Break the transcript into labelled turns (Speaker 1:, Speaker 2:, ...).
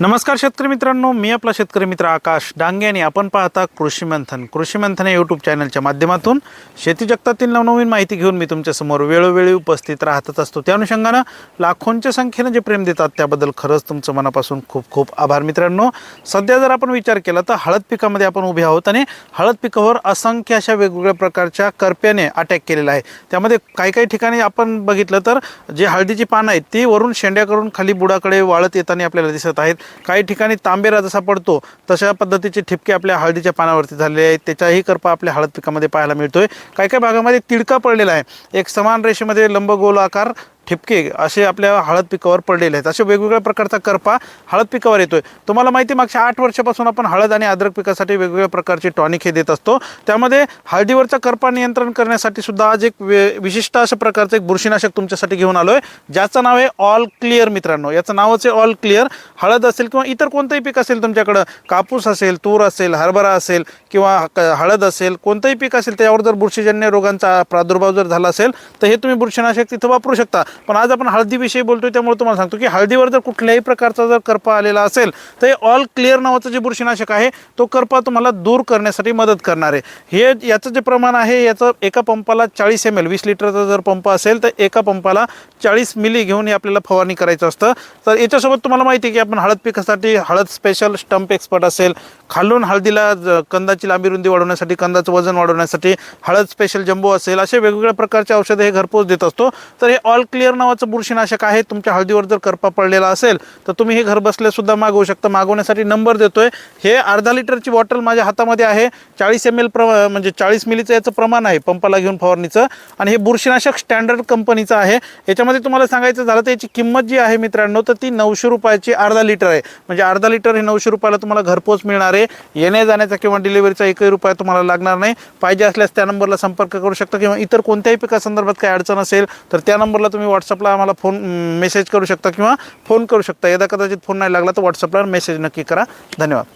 Speaker 1: नमस्कार शेतकरी मित्रांनो मी आपला शेतकरी मित्र आकाश डांगे आणि आपण पाहता कृषी मंथन. कृषी मंथन या यूट्यूब चॅनलच्या माध्यमातून शेती जगतातील नवनवीन माहिती घेऊन मी तुमच्यासमोर वेळोवेळी उपस्थित राहतच असतो. त्या अनुषंगानं लाखोंच्या संख्येनं जे प्रेम देतात त्याबद्दल खरंच तुमचं मनापासून खूप खूप आभार मित्रांनो. सध्या जर आपण विचार केला तर हळद पिकामध्ये आपण उभे आहोत आणि हळद पिकावर असंख्य अशा वेगवेगळ्या प्रकारच्या करप्याने अटॅक केलेला आहे. त्यामध्ये काही काही ठिकाणी आपण बघितलं तर जे हळदीची पानं आहेत ती वरून शेंड्या करून खाली बुडाकडे वाळत येताना आपल्याला दिसत आहेत. काही ठिकाणी तांबेरा जसा पडतो तशा पद्धतीचे ठिपके आपल्या हळदीच्या पानावरती झालेले आहेत. त्याच्याही करपा आपल्या हळद पिकामध्ये पाहायला मिळतोय. काही काही भागामध्ये तिडका पडलेला आहे. एक समान रेषेमध्ये लंबगोल आकार ठिपके असे आपल्या हळद पिकावर पडलेले आहेत. असे वेगवेगळ्या प्रकारचा करपा हळद पिकावर येतोय. तुम्हाला माहिती मागच्या आठ वर्षापासून आपण हळद आणि अद्रक पिकासाठी वेगवेगळ्या प्रकारचे टॉनिक हे देत असतो. त्यामध्ये हळदीवरचा करपा नियंत्रण करण्यासाठी सुद्धा आज एक वे विशिष्ट अशा प्रकारचं एक बुरशीनाशक तुमच्यासाठी घेऊन आलो आहे ज्याचं नाव आहे ऑल क्लिअर मित्रांनो. याचं नावच आहे ऑल क्लिअर हळद असेल किंवा इतर कोणतंही पीक असेल तुमच्याकडं कापूस असेल तूर असेल हरभरा असेल किंवा क- हळद असेल कोणतंही पीक असेल त्यावर जर बुरशीजन्य रोगांचा प्रादुर्भाव जर झाला असेल तर हे तुम्ही बुरशीनाशक तिथं वापरू शकता. पण आज आपण हळदीविषयी बोलतोय त्यामुळे तुम्हाला सांगतो की हळदीवर जर कुठल्याही प्रकारचा जर करपा आलेला असेल तर हे ऑल क्लिअर नावाचं जे बुरशीनाशक आहे तो करपा तुम्हाला दूर करण्यासाठी मदत करणार आहे. हे याचं जे प्रमाण आहे याचं एका पंपाला चाळीस एम एल वीस लिटरचा जर पंप असेल तर एका पंपाला चाळीस मिली घेऊन हे आपल्याला फवारणी करायचं असतं. तर याच्यासोबत तुम्हाला माहिती आहे की आपण हळद पिकासाठी हळद स्पेशल स्टंप एक्सपर्ट असेल खालून हळदीला ज- कंदाची लांबी रुंदी वाढवण्यासाठी कंदाचं वजन वाढवण्यासाठी हळद स्पेशल जंबो असेल असे वेगवेगळ्या प्रकारचे औषधं हे घरपोच देत असतो. तर हे ऑल क्लिअर नावाचं बुरशीनाशक आहे. तुमच्या हळदीवर जर करपा पडलेला असेल तर तुम्ही हे घर बसल्या सुद्धा मागवू शकता. मागवण्यासाठी नंबर देतोय. हे अर्धा लिटरची बॉटल माझ्या हातामध्ये आहे. चाळीस एम एल प्र म्हणजे चाळीस मिलीचं याचं प्रमाण आहे पंपाला घेऊन फवारणीचं. आणि हे बुरशीनाशक स्टँडर्ड कंपनीचं आहे. याच्यामध्ये तुम्हाला सांगायचं झालं तर याची किंमत जी आहे मित्रांनो तर ती नऊशे रुपयाची अर्धा लिटर आहे. म्हणजे अर्धा लिटर हे नऊशे रुपयाला तुम्हाला घरपोच मिळणार आहे. येण्या जाण्याचा किंवा डिलिव्हरीचा एकही रुपया तुम्हाला लागणार नाही. पाहिजे असल्यास त्या नंबरला संपर्क करू शकता किंवा इतर कोणत्याही पिकासंदर्भात काही अडचण असेल तर त्या नंबरला तुम्ही व्हॉट्सअपला आम्हाला फोन मेसेज करू शकता किंवा फोन करू शकता. यदा कदाचित फोन नाही लागला तर व्हॉट्सअपला मेसेज नक्की करा. धन्यवाद.